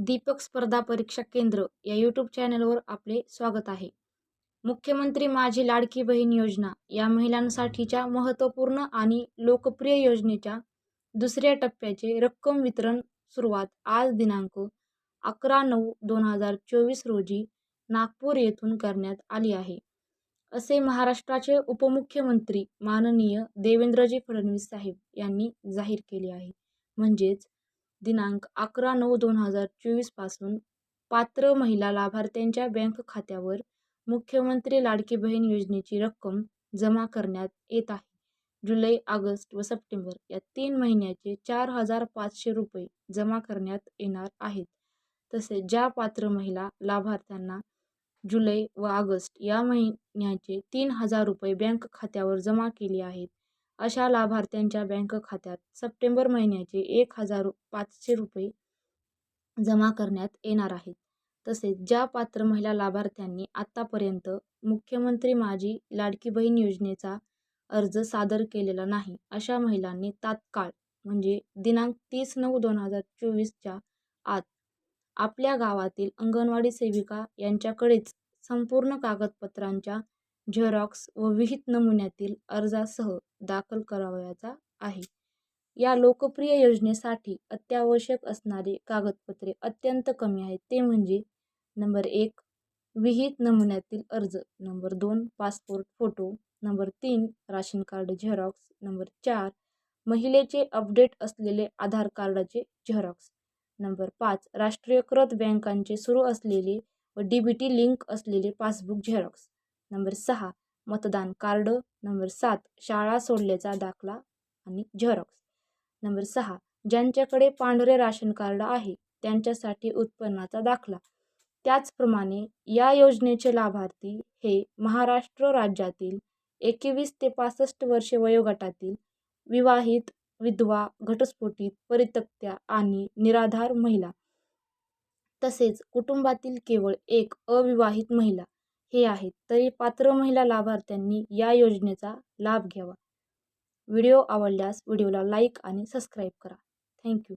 दीपक स्पर्धा परीक्षा केंद्र या यूट्यूब चॅनलवर आपले स्वागत आहे. मुख्यमंत्री माझी लाडकी बहीण योजना या महिलांसाठीच्या महत्त्वपूर्ण आणि लोकप्रिय योजनेच्या दुसऱ्या टप्प्याचे रक्कम वितरण सुरुवात आज दिनांक अकरा नऊ दोन हजार चोवीस रोजी नागपूर येथून करण्यात आली आहे. असे महाराष्ट्राचे उपमुख्यमंत्री माननीय देवेंद्रजी फडणवीस साहेब यांनी जाहीर केले आहे. म्हणजेच दिनांक अकरा नऊ दोन हजार चोवीसपासून पात्र महिला लाभार्थ्यांच्या बँक खात्यावर मुख्यमंत्री लाडकी बहीण योजनेची रक्कम जमा करण्यात येत आहे. जुलै ऑगस्ट व सप्टेंबर या तीन महिन्याचे चार हजार पाचशे रुपये जमा करण्यात येणार आहेत. तसेच ज्या पात्र महिला लाभार्थ्यांना जुलै व ऑगस्ट या महिन्याचे तीन हजार रुपये बँक खात्यावर जमा केले आहेत अशा लाभार्थ्यांच्या बँक खात्यात सप्टेंबर महिन्याचे एक हजार पाचशे रुपये जमा करण्यात येणार आहेत. तसेच ज्या पात्र महिला लाभार्थ्यांनी आत्तापर्यंत मुख्यमंत्री माझी लाडकी बहीण योजनेचा अर्ज सादर केलेला नाही अशा महिलांनी तात्काळ म्हणजे दिनांक तीस नऊ दोन हजार चोवीसच्या आत आपल्या गावातील अंगणवाडी सेविका यांच्याकडेच संपूर्ण कागदपत्रांच्या झेरॉक्स व विहित नमुन्यातील अर्जासह दाखल करावयाचा आहे. या लोकप्रिय योजनेसाठी अत्यावश्यक असणारे कागदपत्रे अत्यंत कमी आहेत. ते म्हणजे नंबर एक विहित नमुन्यातील अर्ज. नंबर दोन पासपोर्ट फोटो. नंबर तीन राशन कार्ड झेरॉक्स नंबर चार महिलेचे अपडेट असलेले आधार कार्डाचे झेरॉक्स नंबर पाच राष्ट्रीयकृत बँकांचे सुरू असलेले व डी बी टी लिंक असलेले पासबुक झेरॉक्स नंबर सहा मतदान कार्ड. नंबर सात शाळा सोडल्याचा दाखला आणि झेरॉक्स. नंबर सहा ज्यांच्याकडे पांढरे राशन कार्ड आहे त्यांच्यासाठी उत्पन्नाचा दाखला. त्याचप्रमाणे या योजनेचे लाभार्थी हे महाराष्ट्र राज्यातील एकवीस ते पासष्ट वर्षे वयोगटातील विवाहित विधवा घटस्फोटित परित्यक्त्या आणि निराधार महिला तसेच कुटुंबातील केवळ एक अविवाहित महिला हे आहेत. तरी पात्र महिला लाभार्थ्यांनी या योजनेचा लाभ घ्यावा. व्हिडिओ आवडल्यास व्हिडिओला लाईक आणि सबस्क्राईब करा. थँक्यू.